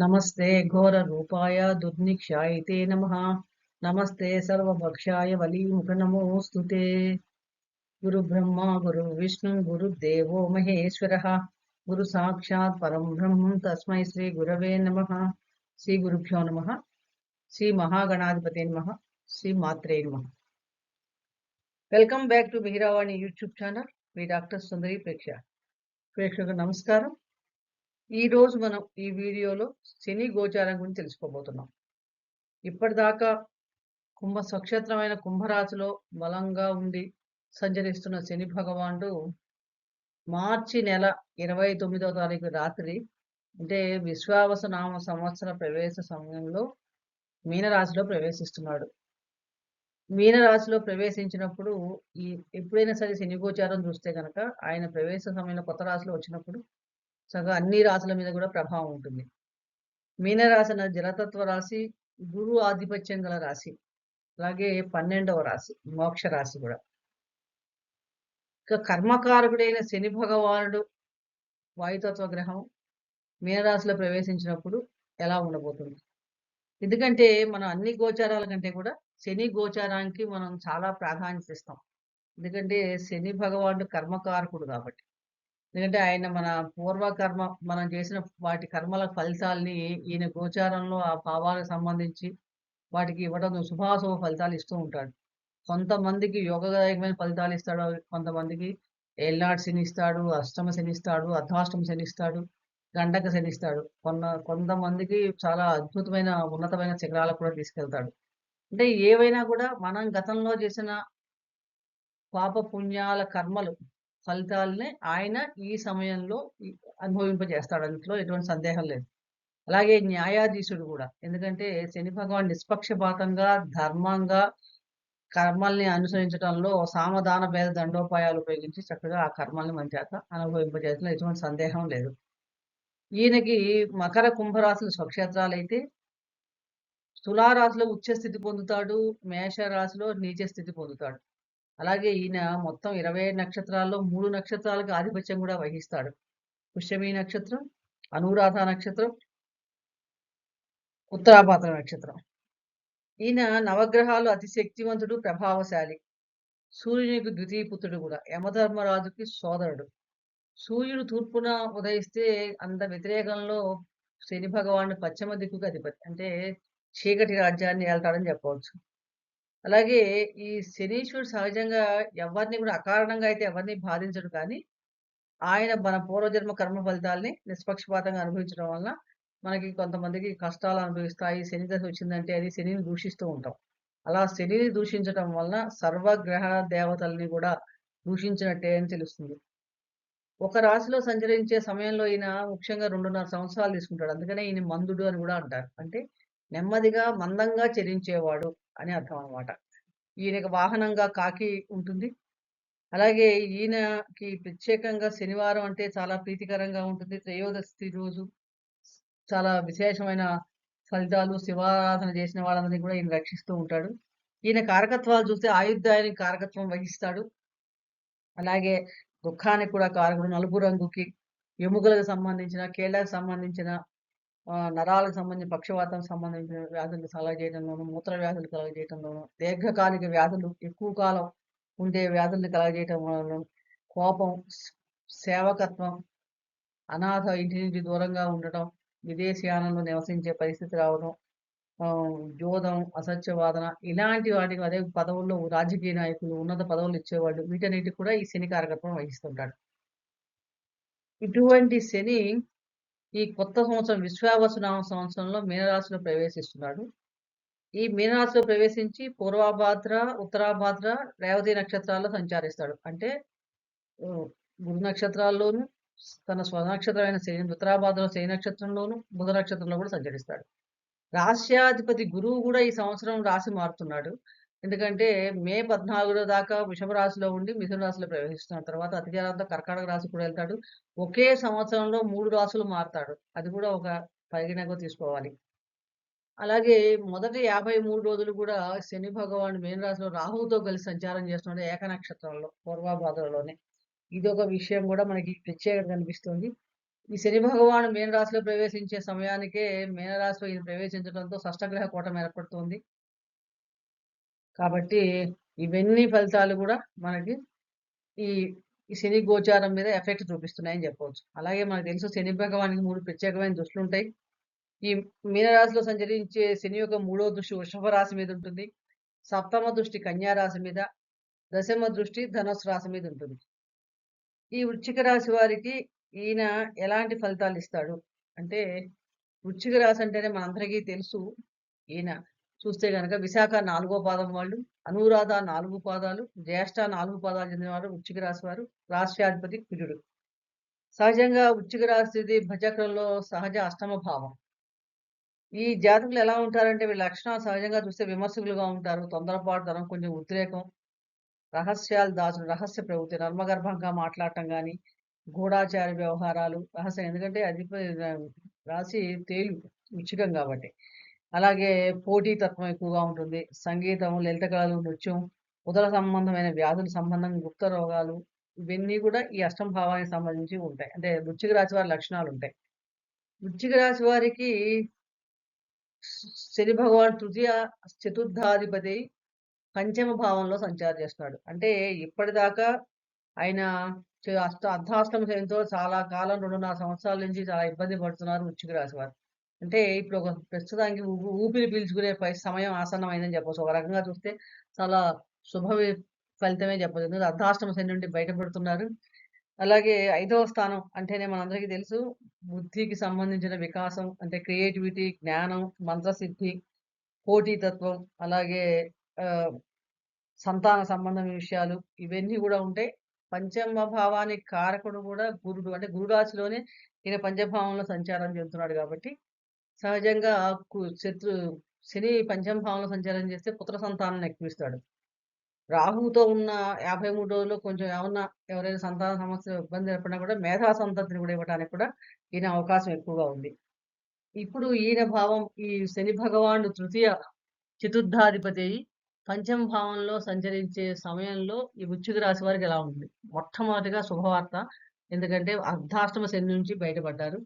నమస్తే ఘోర రూపాయ దుర్నిక్షాయితే నమ. నమస్తే సర్వభక్షాయ వలీముఖ నమోస్తుతే గురు బ్రహ్మ గురు విష్ణు గురుదేవో మహేశ్వర. గురు సాక్షాత్ పరం బ్రహ్మం తస్మై శ్రీ గురవే నమ. శ్రీ గురుభ్యో నమ. శ్రీ మహాగణాధిపతి నమ. శ్రీ మాత్రే నమ. Welcome back to Mihiravani YouTube channel. Me doctor Sundari ప్రేక్ష. ప్రేక్షకు నమస్కారం. ఈ రోజు మనం ఈ వీడియోలో శని గోచారం గురించి తెలుసుకోబోతున్నాం. ఇప్పటిదాకా కుంభ స్వక్షేత్రమైన కుంభరాశిలో బలంగా ఉండి సంచరిస్తున్న శని భగవానుడు మార్చి నెల ఇరవై తొమ్మిదవ తారీఖు రాత్రి అంటే విశ్వావసనామ సంవత్సర ప్రవేశ సమయంలో మీనరాశిలో ప్రవేశిస్తున్నాడు. మీనరాశిలో ప్రవేశించినప్పుడు ఈ ఎప్పుడైనా సరే శని గోచారం చూస్తే కనుక ఆయన ప్రవేశ సమయంలో కొత్త రాశిలో వచ్చినప్పుడు సగ అన్ని రాశుల మీద కూడా ప్రభావం ఉంటుంది. మీనరాశి అనేది జలతత్వ రాశి గురు ఆధిపత్యం గల రాశి అలాగే పన్నెండవ రాశి మోక్ష రాశి కూడా. ఇక కర్మకారకుడైన శని భగవానుడు వాయుతత్వ గ్రహం మీనరాశిలో ప్రవేశించినప్పుడు ఎలా ఉండబోతుంది? ఎందుకంటే మనం అన్ని గోచారాల కంటే కూడా శని గోచారానికి మనం చాలా ప్రాధాన్యత ఇస్తాం. ఎందుకంటే శని భగవానుడు కర్మకారకుడు కాబట్టి. ఎందుకంటే ఆయన మన పూర్వకర్మ మనం చేసిన వాటి కర్మల ఫలితాల్ని ఈయన గోచారంలో ఆ భావాలకు సంబంధించి వాటికి ఇవ్వడం శుభాశుభ ఫలితాలు ఇస్తూ ఉంటాడు. కొంతమందికి యోగదాయకమైన ఫలితాలు ఇస్తాడు. కొంతమందికి ఎల్నాడు శనిస్తాడు అష్టమ శనిస్తాడు అర్ధాష్టమ శనిస్తాడు గండక శనిస్తాడు. కొన్న కొంతమందికి చాలా అద్భుతమైన ఉన్నతమైన శిఖరాలకు కూడా తీసుకెళ్తాడు. అంటే ఏవైనా కూడా మనం గతంలో చేసిన పాప పుణ్యాల కర్మలు ఫలితాలని ఆయన ఈ సమయంలో అనుభవింపజేస్తాడు. అందులో ఎటువంటి సందేహం లేదు. అలాగే న్యాయాధీశుడు కూడా. ఎందుకంటే శని భగవాన్ నిష్పక్షపాతంగా ధర్మంగా కర్మల్ని అనుసరించడంలో సామధాన భేద దండోపాయాలు ఉపయోగించి చక్కగా ఆ కర్మల్ని మన చేత అనుభవింపజేసిన ఎటువంటి సందేహం లేదు. ఈయనకి మకర కుంభరాశులు స్వక్షేత్రాలు అయితే తులారాశిలో ఉచ్చ స్థితి పొందుతాడు మేష రాశిలో నీచ స్థితి పొందుతాడు. అలాగే ఈయన మొత్తం ఇరవై నక్షత్రాల్లో మూడు నక్షత్రాలకు ఆధిపత్యం కూడా వహిస్తాడు. పుష్యమి నక్షత్రం అనురాధ నక్షత్రం ఉత్తరాపాత్ర నక్షత్రం. ఈయన నవగ్రహాలు అతి శక్తివంతుడు ప్రభావశాలి. సూర్యునికి ద్వితీయ పుత్రుడు కూడా యమధర్మరాజుకి సోదరుడు. సూర్యుడు తూర్పున ఉదయిస్తే అంత వ్యతిరేకంలో శని భగవానుడు పశ్చిమ దిక్కుకు అధిపతి అంటే చీకటి రాజ్యాన్ని వెళ్తాడని చెప్పవచ్చు. అలాగే ఈ శనీశ్వరుడు సహజంగా ఎవరిని కూడా అకారణంగా అయితే ఎవరిని బాధించడు కానీ ఆయన మన పూర్వజన్మ కర్మ ఫలితాలని నిష్పక్షపాతంగా అనుభవించడం వలన మనకి కొంతమందికి కష్టాలు అనుభవిస్తాయి. శని దశ వచ్చిందంటే అది శనిని దూషిస్తూ ఉంటాం. అలా శనిని దూషించడం వలన సర్వగ్రహ దేవతల్ని కూడా దూషించినట్టే అని తెలుస్తుంది. ఒక రాశిలో సంచరించే సమయంలో ఈయన ముఖ్యంగా రెండున్నర సంవత్సరాలు తీసుకుంటాడు. అందుకనే ఈయన మందుడు అని కూడా అంటారు. అంటే నెమ్మదిగా మందంగా చెరించేవాడు అని అర్థం అనమాట ఈయనకి వాహనంగా కాకి ఉంటుంది. అలాగే ఈయనకి ప్రత్యేకంగా శనివారం అంటే చాలా ప్రీతికరంగా ఉంటుంది. త్రయోదశి రోజు చాలా విశేషమైన ఫలితాలు శివారాధన చేసిన వాళ్ళందరినీ కూడా ఈయన రక్షిస్తూ ఉంటాడు. ఈయన కారకత్వాలు చూస్తే ఆయుద్ధాయానికి కారకత్వం వహిస్తాడు. అలాగే దుఃఖానికి కూడా కారకుడు నలుపు రంగుకి ఎముకలకు సంబంధించిన కేళ్ళకు సంబంధించిన నరాలకు సంబంధించిన పక్షవాతం సంబంధించిన వ్యాధులు కలగజేయడంలోను మూత్ర వ్యాధులు కలగజేయడంలోను దీర్ఘకాలిక వ్యాధులు ఎక్కువ కాలం ఉండే వ్యాధుల్ని కలగజేయటం వలన కోపం సేవకత్వం అనాథ ఇంటి నుంచి దూరంగా ఉండటం విదేశీయానంలో నివసించే పరిస్థితి రావడం జోదం అసత్యవాదన ఇలాంటి వాటికి అదే పదవుల్లో రాజకీయ నాయకులు ఉన్నత పదవులు ఇచ్చేవాళ్ళు వీటన్నిటికి కూడా ఈ శని కారకత్వం వహిస్తుంటాడు. ఇటువంటి శని ఈ కొత్త సంవత్సరం విశ్వావసనామ సంవత్సరంలో మీనరాశిలో ప్రవేశిస్తున్నాడు. ఈ మీనరాశిలో ప్రవేశించి పూర్వభాద్ర ఉత్తరాభాద్ర రేవతి నక్షత్రాల్లో సంచారిస్తాడు. అంటే గురు నక్షత్రాల్లోనూ తన స్వనక్షత్రమైన శని ఉత్తరాభాద్ర శని నక్షత్రంలోను బుధ నక్షత్రంలో కూడా సంచరిస్తాడు. రాశ్యాధిపతి గురువు కూడా ఈ సంవత్సరం రాశి మారుతున్నాడు. ఎందుకంటే మే పద్నాలుగులో దాకా వృషభ రాశిలో ఉండి మిథున రాశిలో ప్రవేశిస్తున్నాడు. తర్వాత అతిచారంతో కర్కాటక రాశి కూడా వెళ్తాడు. ఒకే సంవత్సరంలో మూడు రాశులు మారుతాడు. అది కూడా ఒక పరిగణగా తీసుకోవాలి. అలాగే మొదటి యాభై మూడు రోజులు కూడా శని భగవాన్ మేన రాశిలో రాహువుతో కలిసి సంచారం చేస్తున్నాడు ఏక నక్షత్రంలో పూర్వభాద్రలోనే. ఇది ఒక విషయం కూడా మనకి ప్రత్యేకత కనిపిస్తుంది. ఈ శని భగవాను మేన రాశిలో ప్రవేశించే సమయానికే మీన రాశిలో ఈయన ప్రవేశించడంతో షష్టగ్రహ కూటమి ఏర్పడుతుంది. కాబట్టి ఇవన్నీ ఫలితాలు కూడా మనకి ఈ ఈ శని గోచారం మీద ఎఫెక్ట్ చూపిస్తున్నాయని చెప్పవచ్చు. అలాగే మనకు తెలుసు శని భగవానికి మూడు ప్రత్యేకమైన దృష్టిలు ఉంటాయి. ఈ మీనరాశిలో సంచరించే శని యొక్క మూడో దృష్టి వృషభ రాశి మీద ఉంటుంది. సప్తమ దృష్టి కన్యా రాశి మీద దశమ దృష్టి ధనుసు రాశి మీద ఉంటుంది. ఈ వృచ్చిక రాశి వారికి ఈయన ఎలాంటి ఫలితాలు ఇస్తాడు? అంటే వృచ్చిక రాశి అంటేనే మనందరికీ తెలుసు ఈయన చూస్తే కనుక విశాఖ నాలుగో పాదం వాళ్ళు అనురాధ నాలుగు పాదాలు జ్యేష్ఠ నాలుగు పాదాలు చెందినవారు ఉచ్చిక వృశ్చిక రాశి వారు రాష్ట్రాధిపతి కుజుడు. సహజంగా ఉచ్చిక రాశిది భజక్రంలో సహజ అష్టమ భావం. ఈ జాతకులు ఎలా ఉంటారంటే వీళ్ళ లక్షణాలు సహజంగా చూస్తే విమర్శకులుగా ఉంటారు తొందరపాటుతనం కొంచెం ఉద్రేకం రహస్యాలు దాచుడు రహస్య ప్రవృత్తి నర్మగర్భంగా మాట్లాడటం కానీ గూఢాచార వ్యవహారాలు రహస్యం ఎందుకంటే అధిపతి రాశి తేలు ఉచికం కాబట్టి. అలాగే పోటీతత్వం ఎక్కువగా ఉంటుంది. సంగీతం లలిత కళలు నృత్యం ఉదర సంబంధమైన వ్యాధుల సంబంధం గుప్త రోగాలు ఇవన్నీ కూడా ఈ అష్టం భావానికి సంబంధించి ఉంటాయి. అంటే వృచ్చిక రాశి వారి లక్షణాలు ఉంటాయి. వృచ్చిక రాశి వారికి శని భగవాన్ తృతీయ చతుర్థాధిపతి పంచమ భావంలో సంచారం చేస్తున్నాడు. అంటే ఇప్పటిదాకా ఆయన అష్ట అర్ధాష్టమ శనితో చాలా కాలం రెండున్నర సంవత్సరాల నుంచి చాలా ఇబ్బంది పడుతున్నారు వృచ్చిక రాశి వారు. అంటే ఇప్పుడు ఒక ప్రస్తుతానికి ఊ- ఊపిరి పీల్చుకునే పై- సమయం ఆసన్నమైందని చెప్పొచ్చు. ఒక రకంగా చూస్తే చాలా శుభ వి- ఫలితమే చెప్పొచ్చు. ఎందుకంటే అర్ధాష్టమ శని నుండి బయటపడుతున్నారు. అలాగే ఐదవ స్థానం అంటేనే మనందరికీ తెలుసు. బుద్ధికి సంబంధించిన వికాసం అంటే క్రియేటివిటీ జ్ఞానం మంత్రసిద్ధి పోటీతత్వం అలాగే సంతాన సంబంధం విషయాలు ఇవన్నీ కూడా ఉంటాయి. పంచమ భావానికి కారకుడు కూడా గురుడు అంటే గురు రాశిలోనే ఈయన పంచభావంలో సంచారం చెందుతున్నాడు కాబట్టి సహజంగా కు- శత్రు శని పంచమ భావంలో సంచారం చేస్తే పుత్ర సంతానాన్ని ఎక్కువిస్తాడు. రాహుతో ఉన్న యాభై మూడు రోజుల్లో కొంచెం ఏమన్నా ఎవరైనా సంతాన సమస్య ఇబ్బంది ఏర్పడినా కూడా మేధా సంతతిని కూడా ఇవ్వడానికి కూడా ఈయన అవకాశం ఎక్కువగా ఉంది. ఇప్పుడు ఈయన భావం ఈ శని భగవానుడు తృతీయ చతుర్థాధిపతి అయి పంచమ భావంలో సంచరించే సమయంలో ఈ వృశ్చిక రాశి వారికి ఎలా ఉంది? మొట్టమొదటిగా శుభవార్త ఎందుకంటే అర్ధాష్టమ శని నుంచి బయటపడ్డారు.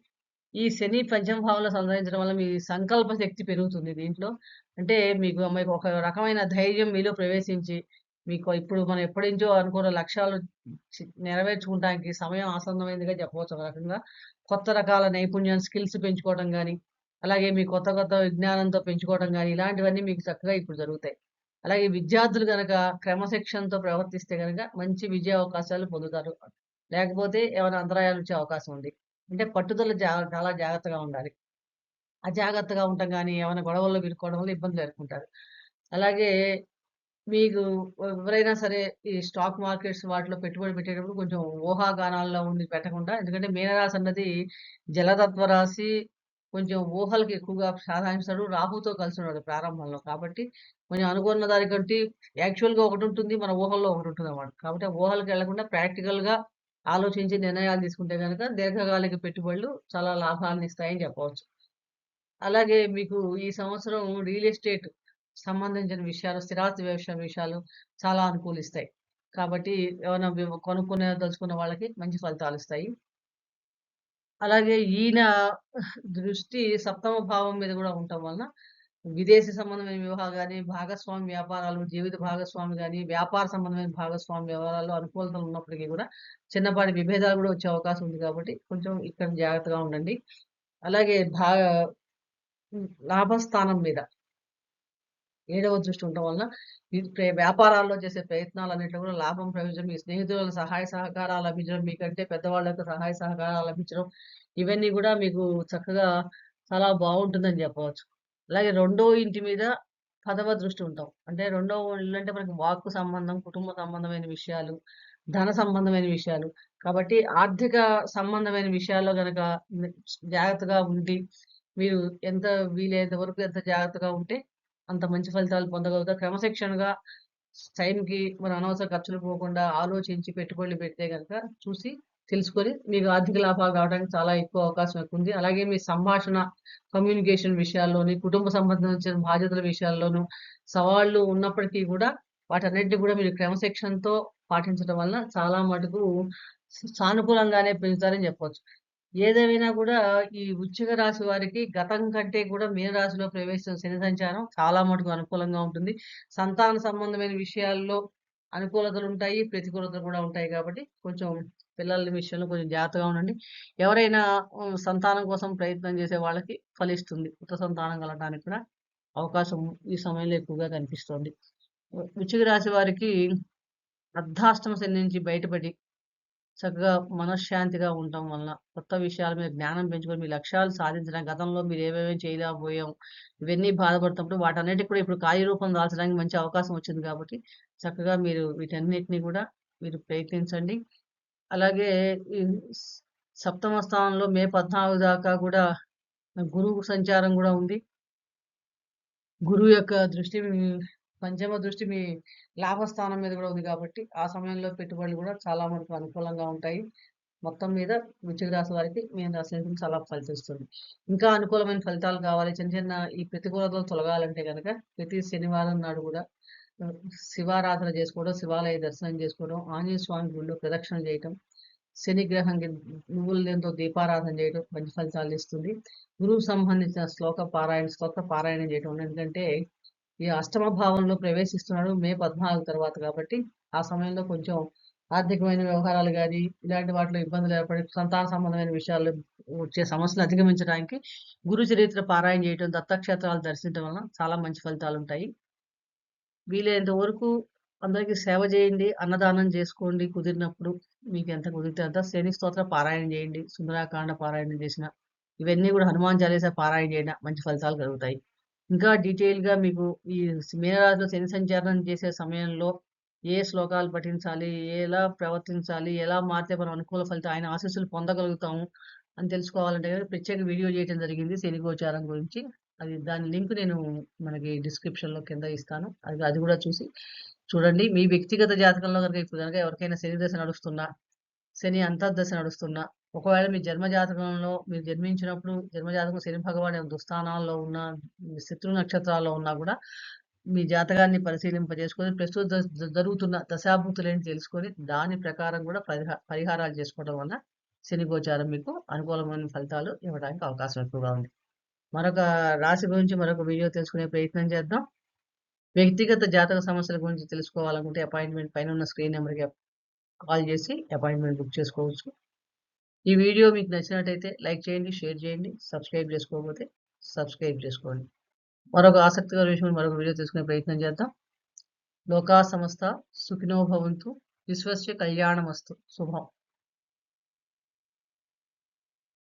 ఈ శని పంచమ భావంలో సందర్శించడం వల్ల మీ సంకల్ప శక్తి పెరుగుతుంది దీంట్లో. అంటే మీకు మీకు ఒక రకమైన ధైర్యం మీలో ప్రవేశించి మీకు ఇప్పుడు మనం ఎప్పటి నుంచో అనుకున్న లక్ష్యాలు చి- నెరవేర్చుకోవడానికి సమయం ఆసన్నమైందిగా చెప్పవచ్చు ఒక రకంగా. కొత్త రకాల నైపుణ్యం స్కిల్స్ పెంచుకోవడం కానీ అలాగే మీ కొత్త కొత్త విజ్ఞానంతో పెంచుకోవడం కానీ ఇలాంటివన్నీ మీకు చక్కగా ఇప్పుడు జరుగుతాయి. అలాగే విద్యార్థులు కనుక క్రమశిక్షణతో ప్రవర్తిస్తే కనుక మంచి విజయ అవకాశాలు పొందుతారు. లేకపోతే ఏమైనా అంతరాయాలు వచ్చే అవకాశం ఉంది. అంటే పట్టుదల చాలా జాగ్రత్తగా ఉండాలి. అజాగ్రత్తగా ఉండటం కానీ ఏమైనా గొడవల్లో ఇరుక్కోవడం వల్ల ఇబ్బందులు ఎదుర్కొంటారు. అలాగే మీకు ఎవరైనా సరే ఈ స్టాక్ మార్కెట్స్ వాటిలో పెట్టుబడి పెట్టేటప్పుడు కొంచెం ఊహాగానాల్లో ఉండి పెట్టకుండా ఎందుకంటే మీనరాశి అన్నది జలతత్వ రాశి కొంచెం ఊహలకు ఎక్కువగా ప్రాధాన్యస్తాడు రాహుతో కలిసి ఉన్నాడు ప్రారంభంలో. కాబట్టి కొంచెం అనుకున్న దానికంటే యాక్చువల్గా ఒకటి ఉంటుంది మన ఊహల్లో ఒకటి ఉంటుంది అన్నమాట. కాబట్టి ఆ ఊహలకు వెళ్ళకుండా ప్రాక్టికల్గా ఆలోచించి నిర్ణయాలు తీసుకుంటే కనుక దీర్ఘకాలిక పెట్టుబడులు చాలా లాభాలను ఇస్తాయని చెప్పవచ్చు. అలాగే మీకు ఈ సంవత్సరం రియల్ ఎస్టేట్ సంబంధించిన విషయాలు స్థిరాస్తి వ్యవసాయ విషయాలు చాలా అనుకూలిస్తాయి. కాబట్టి ఏమైనా కొనుక్కునే తలుచుకున్న వాళ్ళకి మంచి ఫలితాలు ఇస్తాయి. అలాగే ఈయన దృష్టి సప్తమ భావం మీద కూడా ఉండటం వలన విదేశీ సంబంధమైన వివాహాలు కానీ భాగస్వామి వ్యాపారాలు జీవిత భాగస్వామి కానీ వ్యాపార సంబంధమైన భాగస్వామి వ్యవహారాలు అనుకూలతలు ఉన్నప్పటికీ కూడా చిన్నపాటి విభేదాలు కూడా వచ్చే అవకాశం ఉంది కాబట్టి కొంచెం ఇక్కడ జాగ్రత్తగా ఉండండి. అలాగే భా లాభస్థానం మీద ఏడవ దృష్టి ఉండటం వలన వ్యాపారాల్లో చేసే ప్రయత్నాలు అన్నింటిలో కూడా లాభం ప్రయోజనం మీ స్నేహితుల సహాయ సహకారాలు లభించడం మీకంటే పెద్దవాళ్ళ యొక్క సహాయ సహకారాలు లభించడం ఇవన్నీ కూడా మీకు చక్కగా చాలా బాగుంటుందని చెప్పవచ్చు. అలాగే రెండో ఇంటి మీద పదవ దృష్టి ఉంటాం. అంటే రెండో ఇల్లు అంటే మనకి వాక్కు సంబంధం కుటుంబ సంబంధమైన విషయాలు ధన సంబంధమైన విషయాలు. కాబట్టి ఆర్థిక సంబంధమైన విషయాల్లో కనుక జాగ్రత్తగా ఉండి మీరు ఎంత వీలైనంత వరకు ఎంత జాగ్రత్తగా ఉంటే అంత మంచి ఫలితాలు పొందగలుగుతారు. క్రమశిక్షణగా టైంకి మన అనవసర ఖర్చులు పోకుండా ఆలోచించి పెట్టుబడులు పెడితే కనుక చూసి తెలుసుకొని మీకు ఆర్థిక లాభాలు రావడానికి చాలా ఎక్కువ అవకాశం ఎక్కువ ఉంది అలాగే మీ సంభాషణ కమ్యూనికేషన్ విషయాల్లోని కుటుంబ సంబంధించిన బాధ్యతల విషయాల్లోనూ సవాళ్ళు ఉన్నప్పటికీ కూడా వాటన్నిటిని కూడా మీరు క్రమశిక్షణతో పాటించడం వల్ల చాలా మటుకు సానుకూలంగానే పెంచుతారని చెప్పవచ్చు ఏదేమైనా కూడా ఈ ఉచ్చిక రాశి వారికి గతం కంటే కూడా మీనరాశిలో రాశిలో శని సంచారం చాలా మటుకు అనుకూలంగా ఉంటుంది. సంతాన సంబంధమైన విషయాల్లో అనుకూలతలు ఉంటాయి. ప్రతికూలతలు కూడా ఉంటాయి కాబట్టి కొంచెం పిల్లల విషయంలో కొంచెం జాగ్రత్తగా ఉండండి. ఎవరైనా సంతానం కోసం ప్రయత్నం చేసే వాళ్ళకి ఫలిస్తుంది. పుత్ర సంతానం కలగడానికి కూడా అవకాశం ఈ సమయంలో ఎక్కువగా కనిపిస్తుంది వృశ్చిక రాశి వారికి అర్ధాష్టమ శని నుంచి బయటపడి చక్కగా మనశ్శాంతిగా ఉండటం వలన, కొత్త విషయాల మీద జ్ఞానం పెంచుకొని మీ లక్ష్యాలు సాధించడానికి గతంలో మీరు ఏవేవి చేయలేకపోయాం, ఇవన్నీ బాధపడుతున్నప్పుడు వాటన్నిటి కూడా ఇప్పుడు కార్యరూపం దాల్చడానికి మంచి అవకాశం వచ్చింది కాబట్టి, చక్కగా మీరు వీటన్నిటిని కూడా మీరు ప్రయత్నించండి. అలాగే సప్తమ స్థానంలో మే 14 దాకా కూడా గురువు సంచారం కూడా ఉంది. గురువు యొక్క దృష్టి పంచమ దృష్టి మీ లాభస్థానం మీద కూడా ఉంది కాబట్టి, ఆ సమయంలో పెట్టుబడులు కూడా చాలా మనకు అనుకూలంగా ఉంటాయి. మొత్తం మీద వృశ్చిక రాశి వారికి మీన రాశి చాలా ఫలితిస్తుంది. ఇంకా అనుకూలమైన ఫలితాలు కావాలి, చిన్న చిన్న ఈ ప్రతికూలతలు తొలగాలంటే కనుక ప్రతి శనివారం నాడు కూడా శివారాధన చేసుకోవడం, శివాలయ దర్శనం చేసుకోవడం, ఆంజనేయ స్వామి గుడిలో ప్రదక్షిణ చేయటం, శని గ్రహంకి నువ్వుల నూనెతో దీపారాధన చేయడం మంచి ఫలితాలు ఇస్తుంది. గురువుకు సంబంధించిన శ్లోక పారాయణ, శ్లోక పారాయణం చేయటం ఎందుకంటే ఈ అష్టమ భావంలో ప్రవేశిస్తున్నాడు మే 14 తర్వాత కాబట్టి, ఆ సమయంలో కొంచెం ఆర్థికమైన వ్యవహారాలు కానీ ఇలాంటి వాటిలో ఇబ్బందులు ఏర్పడి సంతాన సంబంధమైన విషయాలు వచ్చే సమస్యలు అధిగమించడానికి గురు చరిత్ర పారాయణ చేయడం దత్తక్షేత్రాలు దర్శించడం వలన చాలా మంచి ఫలితాలుంటాయి. వీలైనంత వరకు అందరికీ సేవ చేయండి. అన్నదానం చేసుకోండి కుదిరినప్పుడు. మీకు ఎంత కుదిరితే అంత. శని స్తోత్ర పారాయణం చేయండి. సుందరాకాండ పారాయణం చేసిన ఇవన్నీ కూడా హనుమాన్ చాలీసా పారాయణ చేయడం మంచి ఫలితాలు కలుగుతాయి. ఇంకా డీటెయిల్‌గా మీకు ఈ మీనరాశిలో శని సంచారం చేసే సమయంలో ఏ శ్లోకాలు పఠించాలి, ఎలా ప్రవర్తించాలి, ఎలా మారితే మనం అనుకూల ఫలితం ఆయన ఆశీస్సులు పొందగలుగుతాము అని తెలుసుకోవాలంటే గనక ప్రత్యేక వీడియో చేయడం జరిగింది శని గోచారం గురించి. అది దాని లింక్ నేను మనకి డిస్క్రిప్షన్‌లో కింద ఇస్తాను. అది అది కూడా చూసి చూడండి. మీ వ్యక్తిగత జాతకంలో కనుక ఇప్పుడు కనుక ఎవరికైనా శని దశ నడుస్తున్నా, శని అంతర్దశ నడుస్తున్నా, ఒకవేళ మీ జన్మ జాతకంలో మీరు జన్మించినప్పుడు జన్మ జాతకం శని భగవాన్ దుస్థానాల్లో ఉన్న శత్రు నక్షత్రాల్లో ఉన్నా కూడా మీ జాతకాన్ని పరిశీలింపజేసుకొని ప్రస్తుత జరుగుతున్న దశాభుక్తులేంటి తెలుసుకొని దాని ప్రకారం కూడా పరిహా పరిహారాలు చేసుకోవడం వల్ల శని గోచారం మీకు అనుకూలమైన ఫలితాలు ఇవ్వడానికి అవకాశం ఎక్కువగా ఉంది. మరొక రాశి గురించి మరొక వీడియో తెలుసుకునే ప్రయత్నం చేద్దాం. వ్యక్తిగత జాతక సమస్యల గురించి తెలుసుకోవాలనుకుంటే అపాయింట్‌మెంట్ పైన ఉన్న స్క్రీన్ నెంబర్కి కాల్ చేసి అపాయింట్‌మెంట్ బుక్ చేసుకోవచ్చు. ఈ వీడియో మీకు నచ్చినట్టయితే లైక్ చేయండి, షేర్ చేయండి. సబ్స్క్రైబ్ చేసుకోకపోతే సబ్స్క్రైబ్ చేసుకోండి. మరొక ఆసక్తికర విషయం మరొక వీడియో తీసుకునే ప్రయత్నం చేద్దాం. లోకా సంస్థ సుఖినో భవంతు. విశ్వస్య కళ్యాణమస్తు. శుభం.